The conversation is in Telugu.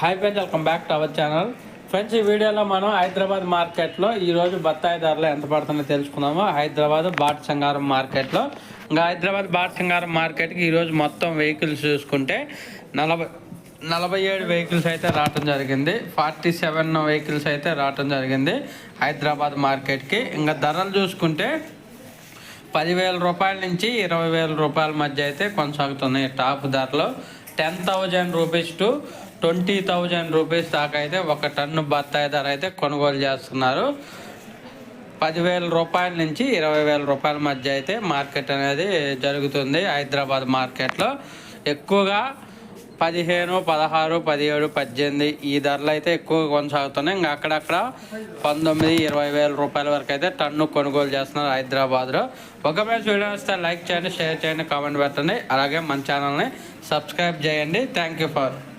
Hi friends welcome back to our channel friends ఈ వీడియోలో మనం హైదరాబాద్ మార్కెట్లో ఈరోజు బత్తాయి ధరలు ఎంత పడుతుందో తెలుసుకుందాము. హైదరాబాద్ బాట్ సంగారం మార్కెట్లో. ఇంకా హైదరాబాద్ బాట్ సంగారం మార్కెట్కి ఈరోజు మొత్తం వెహికల్స్ చూసుకుంటే నలభై నలభై ఏడు వెహికల్స్ అయితే రావటం జరిగింది. ఫార్టీ సెవెన్ వెహికల్స్ అయితే రావటం జరిగింది హైదరాబాద్ మార్కెట్కి. ఇంకా ధరలు చూసుకుంటే పదివేల రూపాయల నుంచి ఇరవై వేల రూపాయల మధ్య అయితే కొనసాగుతున్నాయి టాప్ ధరలు. Ten thousand rupees to twenty thousand rupees దాకా అయితే ఒక టన్ను బత్తాయి ధర అయితే కొనుగోలు చేస్తున్నారు. పదివేల రూపాయల నుంచి ఇరవై వేల రూపాయల మధ్య అయితే మార్కెట్ అనేది జరుగుతుంది హైదరాబాద్ మార్కెట్లో. ఎక్కువగా పదిహేను పదహారు పదిహేడు పద్దెనిమిది ఈ ధరలు అయితే ఎక్కువగా కొనసాగుతున్నాయి. ఇంకా అక్కడక్కడ పంతొమ్మిది ఇరవై వేల రూపాయల వరకు అయితే టన్ను కొనుగోలు చేస్తున్నారు హైదరాబాద్లో. ఒకవేళ వీడియో వస్తే లైక్ చేయండి షేర్ చేయండి కామెంట్ పెట్టండి. అలాగే మన ఛానల్ని సబ్స్క్రైబ్ చేయండి. Thank you for